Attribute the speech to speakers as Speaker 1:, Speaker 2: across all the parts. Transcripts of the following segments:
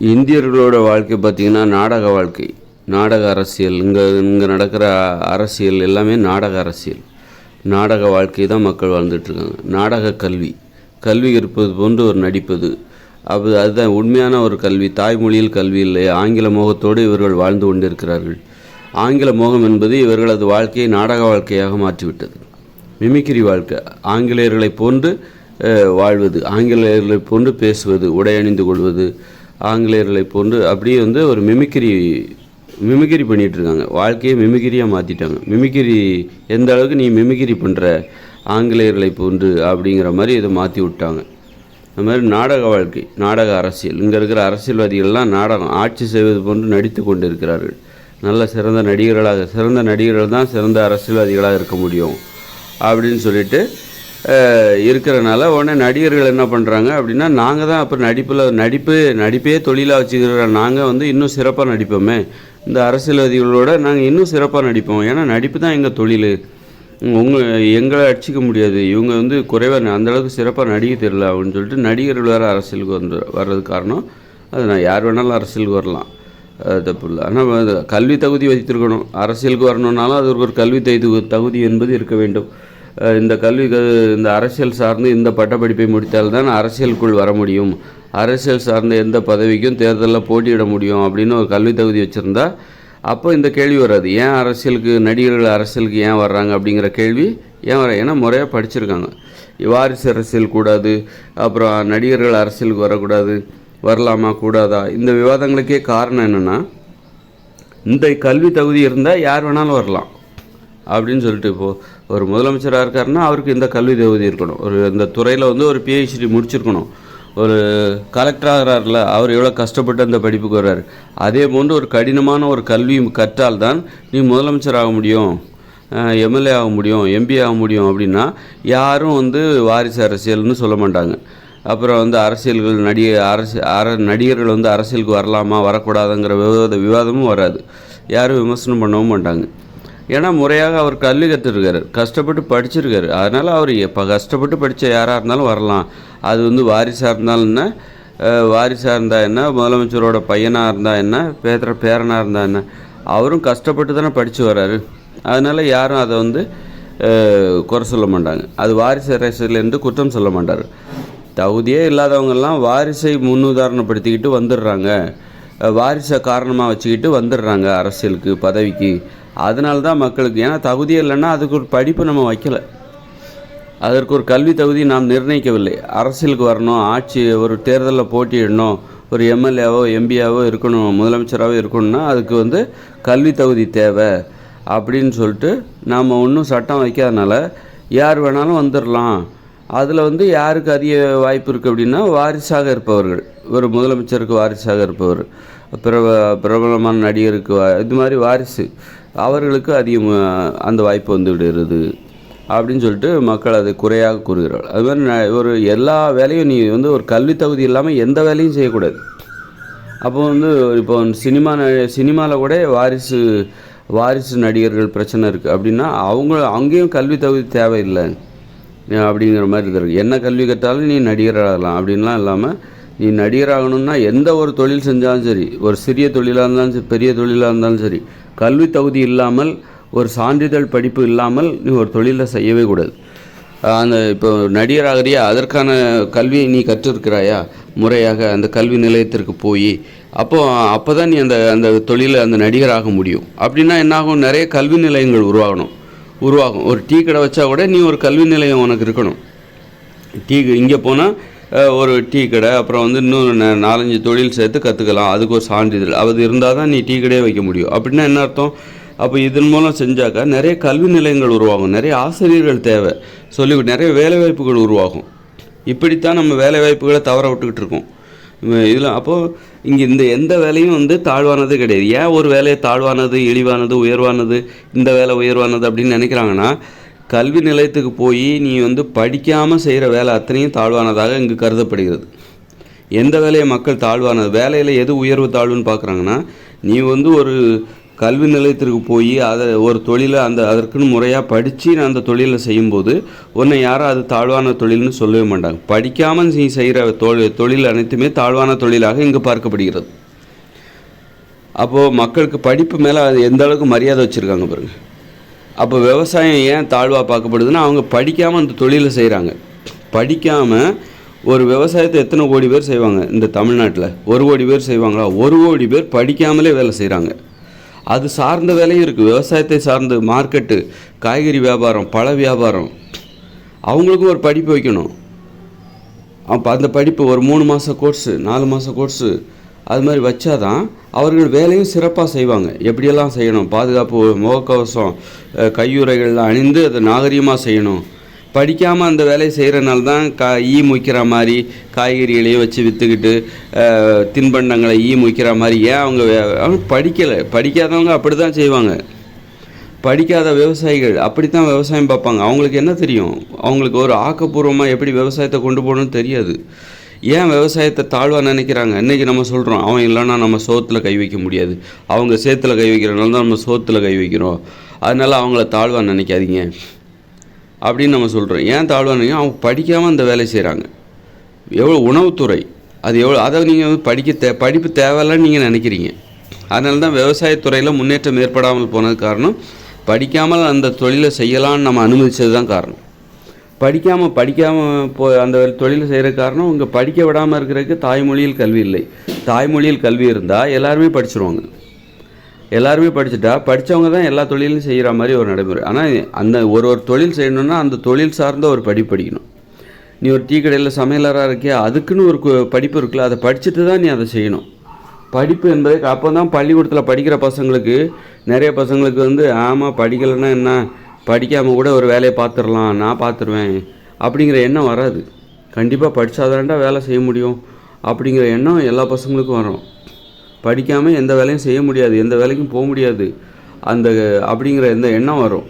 Speaker 1: இந்தியர்களோட வாழ்க்கை பார்த்திங்கன்னா நாடக வாழ்க்கை. நாடக அரசியல். இங்கே இங்கே நடக்கிற அரசியல் எல்லாமே நாடக அரசியல். நாடக வாழ்க்கை தான் மக்கள் வாழ்ந்துட்டுருக்காங்க நாடக கல்வி. கல்வி இருப்பது போன்று ஒரு நடிப்பது. அது அதுதான் உண்மையான ஒரு கல்வி. தாய்மொழியில் கல்வி இல்லை. ஆங்கில மோகத்தோடு இவர்கள் வாழ்ந்து கொண்டிருக்கிறார்கள். ஆங்கில மோகம் என்பது இவர்களது வாழ்க்கையை நாடக வாழ்க்கையாக மாற்றிவிட்டது. மிமிக்கிரி வாழ்க்கை. ஆங்கிலேயர்களைப் போன்று வாழ்வது. ஆங்கிலேயர்களைப் போன்று பேசுவது உடை அணிந்து கொள்வது ஆங்கிலேயர்களை போன்று அப்படியே வந்து ஒரு மிமிக்கிரி மிமிக்கிரி பண்ணிகிட்டு இருக்காங்க வாழ்க்கையை மிமிக்கிரியாக மாற்றிட்டாங்க மிமிக்கிரி எந்த அளவுக்கு நீ மிமிக்கிரி பண்ணுற ஆங்கிலேயர்களை போன்று அப்படிங்கிற மாதிரி இதை மாற்றி விட்டாங்க. அந்த மாதிரி நாடக வாழ்க்கை நாடக அரசியல். இங்கே இருக்கிற அரசியல்வாதிகள்லாம் நாடகம் ஆட்சி செய்வது போன்று நடித்து கொண்டு இருக்கிறார்கள் நல்ல சிறந்த நடிகர்களாக சிறந்த நடிகர்கள் தான் சிறந்த அரசியல்வாதிகளாக இருக்க முடியும் அப்படின்னு சொல்லிட்டு இருக்கிறனால உடனே நடிகர்கள் என்ன பண்ணுறாங்க அப்படின்னா நாங்கள் தான் அப்போ நடிப்பில் நடிப்பு நடிப்பே தொழிலாக வச்சுக்கிற நாங்கள் வந்து இன்னும் சிறப்பாக நடிப்போமே. இந்த அரசியல்வாதிகளோட நாங்கள் இன்னும் சிறப்பாக நடிப்போம். ஏன்னா நடிப்பு தான் எங்கள் தொழில். உங்கள் எங்களை அடிச்சிக்க முடியாது. இவங்க வந்து குறைவாக அந்தளவுக்கு சிறப்பாக நடிக்க தெரியல அப்படின்னு சொல்லிட்டு நடிகர்கள் வேறு அரசியலுக்கு வந்து வர்றதுக்கு காரணம் அது நான் யார் வேணாலும் அரசியலுக்கு வரலாம். அது தப்பு இல்லை. ஆனால் கல்வி தகுதி வைத்திருக்கணும் அரசியலுக்கு வரணுன்னாலும் அது ஒரு கல்வி தகுதி தகுதி என்பது இருக்க வேண்டும். இந்த கல்வி இந்த அரசியல் சார்ந்து இந்த பட்டப்படிப்பை முடித்தால்தான் அரசியலுக்குள் வர முடியும். அரசியல் சார்ந்த எந்த பதவிக்கும் தேர்தலில் போட்டியிட முடியும் அப்படின்னு ஒரு கல்வி தகுதி வச்சுருந்தா அப்போ இந்த கேள்வி வராது. ஏன் அரசியலுக்கு நடிகர்கள் அரசியலுக்கு ஏன் வர்றாங்க அப்படிங்கிற கேள்வி ஏன் வர ஏன்னா முறையாக படிச்சிருக்காங்க. வாரிசு அரசியல் கூடாது அப்புறம் நடிகர்கள் அரசியலுக்கு வரக்கூடாது வரலாமா கூடாதா? இந்த விவாதங்களுக்கே காரணம் என்னென்னா இந்த கல்வி தகுதி இருந்தால் யார் வேணாலும் வரலாம் அப்படின்னு சொல்லிட்டு இப்போது ஒரு முதலமைச்சராக இருக்காருன்னா அவருக்கு இந்த கல்வி தகுதி இருக்கணும். ஒரு இந்த துறையில் வந்து ஒரு பிஹெச்டி முடிச்சிருக்கணும். ஒரு கலெக்டராகிறார்ல அவர் எவ்வளோ கஷ்டப்பட்டு அந்த படிப்புக்கு வர்றாரு. அதே போன்று ஒரு கடினமான ஒரு கல்வி கற்றால் தான் நீ முதலமைச்சர் ஆக முடியும் எம்எல்ஏ ஆக முடியும் எம்பி ஆக முடியும் அப்படின்னா யாரும் வந்து வாரிசு அரசியல்னு சொல்ல மாட்டாங்க. அப்புறம் வந்து அரசியல்கள் நடிக அரசு அர நடிகர்கள் வந்து அரசியலுக்கு வரலாமா வரக்கூடாதுங்கிற விவாத விவாதமும் வராது. யாரும் விமர்சனம் பண்ணவும் மாட்டாங்க. ஏன்னா முறையாக அவர் கல்வி கற்றுருக்காரு கஷ்டப்பட்டு படிச்சிருக்காரு. அதனால் அவர் எப்போ கஷ்டப்பட்டு படித்த யாராக இருந்தாலும் வரலாம். அது வந்து வாரிசாக இருந்தாலும் என்ன? வாரிசாக இருந்தால் என்ன? முதலமைச்சரோட பையனாக இருந்தால் என்ன? பேர பேரனாக இருந்தால் என்ன? அவரும் கஷ்டப்பட்டு தானே படித்து வர்றாரு அதனால் யாரும் அதை வந்து குறை சொல்ல மாட்டாங்க. அது வாரிசு அரசியலேருந்து குற்றம் சொல்ல மாட்டார். தகுதியே இல்லாதவங்கெல்லாம் வாரிசை முன்னுதாரணப்படுத்திக்கிட்டு வந்துடுறாங்க. வாரிசை காரணமாக வச்சுக்கிட்டு வந்துடுறாங்க அரசியலுக்கு பதவிக்கு. அதனால தான் மக்களுக்கு ஏன்னா தகுதியே இல்லைன்னா அதுக்கு ஒரு படிப்பு நம்ம வைக்கல. அதற்கு ஒரு கல்வி தகுதி நாம் நிர்ணயிக்கவில்லை. அரசியலுக்கு வரணும் ஆட்சி ஒரு தேர்தலில் போட்டியிடணும் ஒரு எம்எல்ஏவோ எம்பியாவோ இருக்கணும் முதலமைச்சராகவோ இருக்கணும்னா அதுக்கு வந்து கல்வி தகுதி தேவை அப்படின்னு சொல்லிட்டு நாம் ஒன்றும் சட்டம் வைக்காதனால யார் வேணாலும் வந்துடலாம் அதில் வந்து யாருக்கு அதிக வாய்ப்பு இருக்குது அப்படின்னா வாரிசாக இருப்பவர்கள். ஒரு முதலமைச்சருக்கு வாரிசாக இருப்பவர் பிரப பிரபலமான நடிகருக்கு வா- இது மாதிரி வாரிசு. அவர்களுக்கு அதிகம் அந்த வாய்ப்பு வந்து விடுறது அப்படின்னு சொல்லிட்டு மக்கள் அதை குறையாக கூறுகிறார்கள். அது மாதிரி ஒரு எல்லா வேலையும் நீ வந்து ஒரு கல்வி தகுதி இல்லாமல் எந்த வேலையும் செய்யக்கூடாது. அப்போ வந்து இப்போ சினிமா சினிமாவில் கூட வாரிசு வாரிசு நடிகர்கள் பிரச்சனை இருக்குது அப்படின்னா அவங்க அங்கேயும் கல்வி தகுதி தேவையில்லை. அப்படிங்கிற மாதிரி இருக்குது என்ன கல்வி கற்றாலும் நீ நடிகராகலாம் அப்படின்லாம் இல்லாமல் நீ நடிகராகணும்னா எந்த ஒரு தொழில் செஞ்சாலும் சரி ஒரு சிறிய தொழிலாக இருந்தாலும் சரி பெரிய தொழிலாக இருந்தாலும் சரி கல்வி தகுதி இல்லாமல் ஒரு சான்றிதழ் படிப்பு இல்லாமல் நீ ஒரு தொழிலை செய்யவே கூடாது. அந்த இப்போ நடிகராகிறியா அதற்கான கல்வியை நீ கற்றிருக்கிறாயா? முறையாக அந்த கல்வி நிலையத்திற்கு போய் அப்போ அப்போ தான் நீ அந்த அந்த தொழிலை அந்த நடிகராக முடியும். அப்படின்னா என்னாகும்? நிறைய கல்வி நிலையங்கள் உருவாகணும். உருவாகும். ஒரு டீ கடை வச்சா கூட நீ ஒரு கல்வி நிலையம் உனக்கு இருக்கணும். டீ இங்கே போனால் ஒரு டீ கடை அப்புறம் வந்து இன்னும் நாலஞ்சு தொழில் சேர்த்து கற்றுக்கலாம் அதுக்கு ஒரு சான்றிதழ் அது இருந்தால் தான் நீ டீ கடையே வைக்க முடியும். அப்படின்னா என்ன அர்த்தம்? அப்போ இதன் மூலம் செஞ்சாக்கா நிறைய கல்வி நிலையங்கள் உருவாகும். நிறைய ஆசிரியர்கள் தேவை. சொல்லி நிறைய வேலைவாய்ப்புகள் உருவாகும். இப்படித்தான் நம்ம வேலைவாய்ப்புகளை தவற விட்டுக்கிட்டு இருக்கோம். இதில் அப்போது இங்கே இந்த எந்த வேலையும் வந்து தாழ்வானது கிடையாது. ஏன் ஒரு வேலையை தாழ்வானது இழிவானது உயர்வானது இந்த வேலை உயர்வானது அப்படின்னு நினைக்கிறாங்கன்னா கல்வி நிலையத்துக்கு போய் நீ வந்து படிக்காமல் செய்கிற வேலை அத்தனையும் தாழ்வானதாக இங்கு கருதப்படுகிறது. எந்த வேலையை மக்கள் தாழ்வானது? வேலையில் எது உயர்வு தாழ்வுன்னு பார்க்குறாங்கன்னா நீ வந்து ஒரு கல்வி நிலையத்திற்கு போய் அதை ஒரு தொழிலை அந்த அதற்குன்னு முறையாக படித்து நான் அந்த தொழிலை செய்யும்போது உன்னை யாரும் அது தாழ்வான தொழில்னு சொல்லவே மாட்டாங்க. படிக்காமல் நீ செய்கிற தொழில் தொழில் அனைத்துமே தாழ்வான தொழிலாக இங்கு பார்க்கப்படுகிறது. அப்போது மக்களுக்கு படிப்பு மேலே எந்த அளவுக்கு மரியாதை வச்சுருக்காங்க பாருங்கள் அப்போ விவசாயம் ஏன் தாழ்வாக பார்க்கப்படுதுன்னா அவங்க படிக்காமல் அந்த தொழிலை செய்கிறாங்க படிக்காமல் ஒரு விவசாயத்தை எத்தனை கோடி பேர் செய்வாங்க இந்த தமிழ்நாட்டில்? ஒரு கோடி பேர் செய்வாங்களா? ஒரு கோடி பேர் படிக்காமலே வேலை செய்கிறாங்க அது சார்ந்த வேலையும் இருக்குது விவசாயத்தை சார்ந்த மார்க்கெட்டு காய்கறி வியாபாரம் பழ வியாபாரம். அவங்களுக்கும் ஒரு படிப்பு வைக்கணும். அப்போ அந்த படிப்பு ஒரு மூணு மாத கோர்ஸு நாலு மாத கோர்ஸு அது மாதிரி வச்சாதான் அவர்கள் வேலையும் சிறப்பாக செய்வாங்க. எப்படியெல்லாம் செய்யணும்? பாதுகாப்பு முகக்கவசம் கையுறைகள்லாம் அணிந்து அதை நாகரிகமாக செய்யணும். படிக்காமல் அந்த வேலையை செய்கிறனால தான் கா ஈ முய்க்கிற மாதிரி காய்கறிகளையும் வச்சு விற்றுக்கிட்டு தின்பண்டங்களை ஈ முய்க்கிற மாதிரி ஏன் அவங்க அவங்க படிக்கலை. படிக்காதவங்க அப்படி தான் செய்வாங்க. படிக்காத விவசாயிகள் அப்படித்தான் விவசாயம் பார்ப்பாங்க. அவங்களுக்கு என்ன தெரியும்? அவங்களுக்கு ஒரு ஆக்கப்பூர்வமாக எப்படி விவசாயத்தை கொண்டு போகணும்னு தெரியாது. ஏன் விவசாயத்தை தாழ்வாக நினைக்கிறாங்க? இன்றைக்கி நம்ம சொல்கிறோம் அவன் இல்லைன்னா நம்ம சோத்தில் கை வைக்க முடியாது. அவங்க சேத்தில் கை வைக்கிறனால தான் நம்ம சோத்தில் கை வைக்கிறோம். அதனால் அவங்கள தாழ்வாக நினைக்காதீங்க. அப்படின்னு நம்ம சொல்கிறோம் ஏன் தாழ்வாக நினைக்க அவங்க படிக்காமல் அந்த வேலை செய்கிறாங்க எவ்வளோ உணவுத்துறை. அது எவ்வளோ அதை நீங்கள் வந்து படிக்க தே படிப்பு தேவையில்லன்னு நீங்கள் நினைக்கிறீங்க. அதனால தான் விவசாயத்துறையில் முன்னேற்றம் ஏற்படாமல் போனது காரணம் படிக்காமல் அந்த தொழிலை செய்யலான்னு நம்ம அனுமதிச்சது தான் காரணம். படிக்காமல் படிக்காமல் போ அந்த தொழில் செய்கிற காரணம் உங்கள் படிக்க விடாமல் இருக்கிறதுக்கு தாய்மொழியில் கல்வி இல்லை. தாய்மொழியில் கல்வி இருந்தால் எல்லாருமே படிச்சிருவாங்க. எல்லாருமே படிச்சுட்டா படித்தவங்க தான் எல்லா தொழிலும் செய்கிற மாதிரி ஒரு நடைமுறை. ஆனால் அந்த ஒரு ஒரு தொழில் செய்யணும்னா அந்த தொழில் சார்ந்த ஒரு படிப்பு படிக்கணும். நீ ஒரு டீ கடையில் சமையலராக இருக்கியா? அதுக்குன்னு ஒரு படிப்பு இருக்குல்ல அதை படிச்சுட்டு தான் நீ அதை செய்யணும். படிப்பு என்பது அப்போ தான் பள்ளிக்கூடத்தில் படிக்கிற பசங்களுக்கு நிறைய பசங்களுக்கு வந்து ஆமாம் படிக்கலைன்னா என்ன? படிக்காமல் கூட ஒரு வேலையை பார்த்துடலாம் நான் பார்த்துருவேன் அப்படிங்கிற எண்ணம் வராது. கண்டிப்பாக படித்தாதான்டா வேலை செய்ய முடியும் அப்படிங்கிற எண்ணம் எல்லா பசங்களுக்கும் வரும். படிக்காமல் எந்த வேலையும் செய்ய முடியாது எந்த வேலைக்கும் போக முடியாது. அந்த அப்படிங்கிற எந்த எண்ணம் வரும்.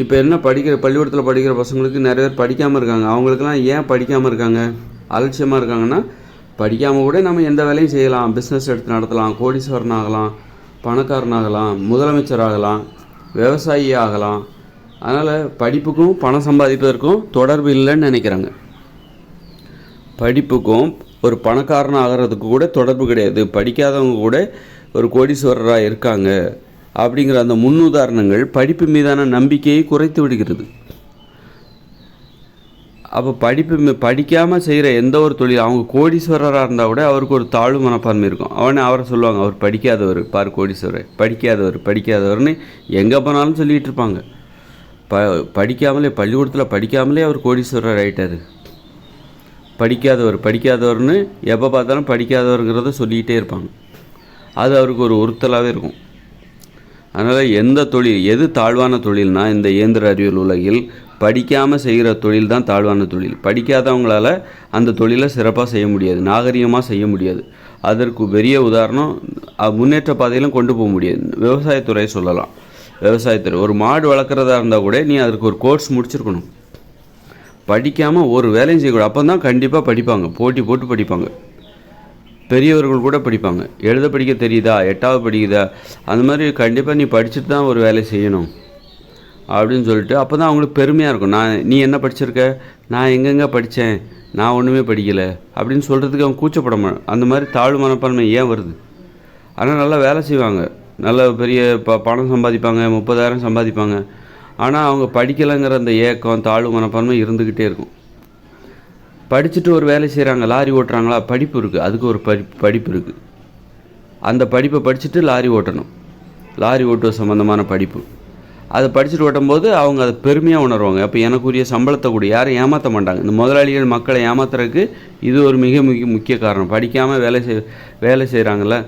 Speaker 1: இப்போ என்ன படிக்கிற பள்ளிக்கூடத்தில் படிக்கிற பசங்களுக்கு நிறைய பேர் படிக்காமல் இருக்காங்க. அவங்களுக்கெல்லாம் ஏன் படிக்காமல் இருக்காங்க? அலட்சியமாக இருக்காங்கன்னா படிக்காமல் கூட நம்ம எந்த வேலையும் செய்யலாம். பிஸ்னஸ் எடுத்து நடத்தலாம் கோடீஸ்வரன் ஆகலாம் பணக்காரன் ஆகலாம் முதலமைச்சர் ஆகலாம் விவசாயி ஆகலாம். அதனால் படிப்புக்கும் பணம் சம்பாதிப்பதற்கும் தொடர்பு இல்லைன்னு நினைக்கிறாங்க. படிப்புக்கும் ஒரு பணக்காரன் ஆகிறதுக்கு கூட தொடர்பு கிடையாது. படிக்காதவங்க கூட ஒரு கோடீஸ்வரராக இருக்காங்க அப்படிங்கிற அந்த முன்னுதாரணங்கள் படிப்பு மீதான நம்பிக்கையை குறைத்து விடுகிறது. அப்போ படிப்பு படிக்காமல் செய்கிற எந்த ஒரு தொழில் அவங்க கோடீஸ்வரராக இருந்தால் கூட அவருக்கு ஒரு தாழ்வு மனப்பான்மை இருக்கும். அவனே அவரை சொல்லுவாங்க அவர் படிக்காதவர் பார் கோடீஸ்வரர் படிக்காதவர் படிக்காதவர்னு எங்கே போனாலும் சொல்லிகிட்டு இருப்பாங்க. ப படிக்காமலே பள்ளிக்கூடத்தில் படிக்காமலே அவர் கோடீஸ்வரர் ஆகிட்டார் படிக்காதவர் படிக்காதவர்னு எப்போ பார்த்தாலும் படிக்காதவருங்கிறத சொல்லிக்கிட்டே இருப்பாங்க. அது அவருக்கு ஒரு உறுத்தலாகவே இருக்கும். அதனால் எந்த தொழில் எது தாழ்வான தொழில்னால் இந்த இயந்திர அறிவியல் உலகில் படிக்காமல் செய்கிற தொழில் தான் தாழ்வான தொழில். படிக்காதவங்களால அந்த தொழிலை சிறப்பாக செய்ய முடியாது நாகரிகமாக செய்ய முடியாது. அதற்கு பெரிய உதாரணம் முன்னேற்ற பாதையிலும் கொண்டு போக முடியாது. விவசாயத்துறையை சொல்லலாம். விவசாயத்தில். ஒரு மாடு வளர்க்குறதா இருந்தால் கூட நீ அதற்கு ஒரு கோர்ஸ் முடிச்சிருக்கணும். படிக்காமல் ஒரு வேலையும் செய்யக்கூடாது அப்போ தான் கண்டிப்பாக படிப்பாங்க. போட்டி போட்டு படிப்பாங்க. பெரியவர்கள் கூட படிப்பாங்க. எழுத படிக்க தெரியுதா? எட்டாவது படிக்குதா? அந்த மாதிரி கண்டிப்பாக நீ படிச்சுட்டு தான் ஒரு வேலை செய்யணும். அப்படின்னு சொல்லிட்டு அப்போ தான் அவங்களுக்கு பெருமையாக இருக்கும். நான் நீ என்ன படிச்சிருக்க? நான் எங்கெங்கே படித்தேன் நான் ஒன்றுமே படிக்கலை. அப்படின்னு சொல்கிறதுக்கு அவங்க கூச்சப்பட அந்த மாதிரி தாழ்வு மனப்பான்மை ஏன் வருது? ஆனால் நல்லா வேலை செய்வாங்க. நல்ல பெரிய ப பணம் சம்பாதிப்பாங்க முப்பதாயிரம் சம்பாதிப்பாங்க. ஆனால் அவங்க படிக்கலைங்கிற அந்த ஏக்கம் தாழ்வு மனப்பான்மை இருந்துக்கிட்டே இருக்கும். படிச்சுட்டு ஒரு வேலை செய்கிறாங்க லாரி ஓட்டுறாங்களா? படிப்பு இருக்குது அதுக்கு ஒரு படி படிப்பு இருக்குது அந்த படிப்பை படிச்சுட்டு லாரி ஓட்டணும். லாரி ஓட்டுவது சம்மந்தமான படிப்பு. அதை படிச்சுட்டு ஓட்டும்போது அவங்க அதை பெருமையாக உணர்வாங்க. அப்போ எனக்குரிய சம்பளத்தை கூட யாரும் ஏமாற்ற மாட்டாங்க. இந்த முதலாளிகள் மக்களை ஏமாத்துறதுக்கு இது ஒரு மிக மிக முக்கிய காரணம். படிக்காமல் வேலை செய் வேலை செய்கிறாங்கள்ல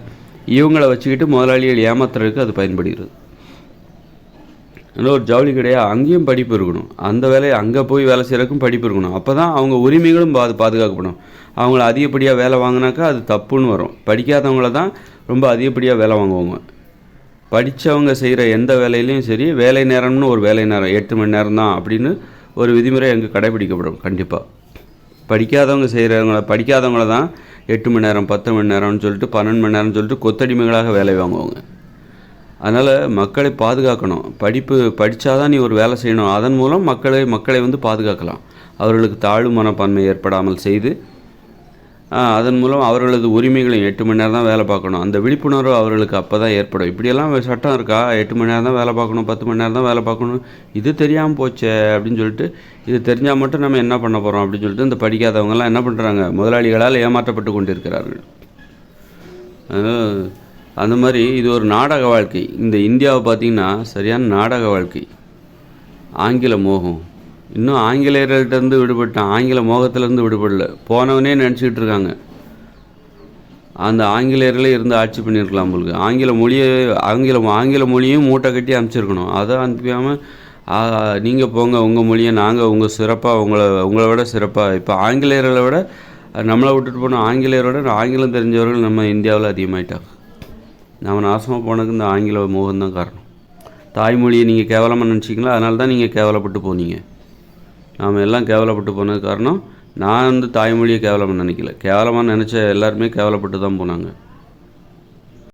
Speaker 1: இவங்களை வச்சுக்கிட்டு முதலாளிகள் ஏமாத்துறதுக்கு அது பயன்படுகிறது. இன்னொரு ஒரு ஜவுளி கிடையாது அங்கேயும் படிப்பு இருக்கணும். அந்த வேலையை அங்கே போய் வேலை செய்கிறதுக்கும் படிப்பு இருக்கணும். அப்போ தான் அவங்க உரிமைகளும் பாது பாதுகாக்கப்படும். அவங்கள அதிகப்படியாக வேலை வாங்கினாக்கா அது தப்புன்னு வரும். படிக்காதவங்கள தான் ரொம்ப அதிகப்படியாக வேலை வாங்குவாங்க. படித்தவங்க செய்கிற எந்த வேலையிலையும் சரி வேலை நேரம்னு ஒரு வேலை நேரம் எட்டு மணி நேரம் தான் அப்படின்னு ஒரு விதிமுறை அங்கே கடைபிடிக்கப்படும். கண்டிப்பாக படிக்காதவங்க செய்கிறவங்கள படிக்காதவங்கள தான் எட்டு மணி நேரம் பத்து மணி நேரம்னு சொல்லிட்டு பன்னெண்டு மணி நேரம்னு சொல்லிட்டு கொத்தடிமைகளாக வேலை வாங்குவாங்க. அதனால் மக்களை பாதுகாக்கணும். படிப்பு படித்தாதான் நீ ஒரு வேலை செய்யணும். அதன் மூலம் மக்களை மக்களை வந்து பாதுகாக்கலாம். அவர்களுக்கு தாழ்வு மனப்பான்மை ஏற்படாமல் செய்து அதன் மூலம் அவர்களது உரிமைகளையும் எட்டு மணி நேரம் தான் வேலை பார்க்கணும். அந்த விழிப்புணர்வு அவர்களுக்கு அப்போ தான் ஏற்படும். இப்படியெல்லாம் சட்டம் இருக்கா? எட்டு மணி நேரம் தான் வேலை பார்க்கணும் பத்து மணி நேரம் தான் வேலை பார்க்கணும். இது தெரியாமல் போச்சே அப்படின்னு சொல்லிட்டு இது தெரிஞ்சால் மட்டும் நம்ம என்ன பண்ண போகிறோம் அப்படின்னு சொல்லிட்டு இந்த படிக்காதவங்கெல்லாம் என்ன பண்ணுறாங்க முதலாளிகளால் ஏமாற்றப்பட்டு கொண்டிருக்கிறார்கள். அந்த மாதிரி இது ஒரு நாடக வாழ்க்கை. இந்த இந்தியாவை பார்த்திங்கன்னா சரியான நாடக வாழ்க்கை. ஆங்கில மோகம். இன்னும் ஆங்கிலேயர்கள்ட்டேருந்து விடுபட்டான். ஆங்கில மோகத்திலேருந்து விடுபடல. போனவனே நினச்சிக்கிட்டு இருக்காங்க. அந்த ஆங்கிலேயர்களே இருந்து ஆட்சி பண்ணியிருக்கலாம் உங்களுக்கு ஆங்கில மொழியை ஆங்கில ஆங்கில மொழியும் மூட்டை கட்டி அனுப்பிச்சிருக்கணும். அதை அனுப்பியாமல் நீங்கள் போங்க உங்கள் மொழியை நாங்கள் உங்கள் சிறப்பாக உங்களை உங்களை விட சிறப்பாக இப்போ ஆங்கிலேயர்களை விட நம்மளை விட்டுட்டு போன ஆங்கிலேயரோட ஆங்கிலம் தெரிஞ்சவர்கள் நம்ம இந்தியாவில் அதிகமாயிட்டாங்க. நம்ம நாசமாக போனதுக்கு இந்த ஆங்கில மோகம்தான் காரணம். தாய்மொழியை நீங்கள் கேவலமாக நினச்சிங்களா? அதனால தான் நீங்கள் கேவலப்பட்டு போனீங்க. நாம் எல்லாம் கேவலப்பட்டு போனது காரணம் நான் வந்து தாய்மொழியை கேவலமாக நினைக்கல. கேவலமாக நினச்ச எல்லாருமே கேவலப்பட்டு தான் போனாங்க.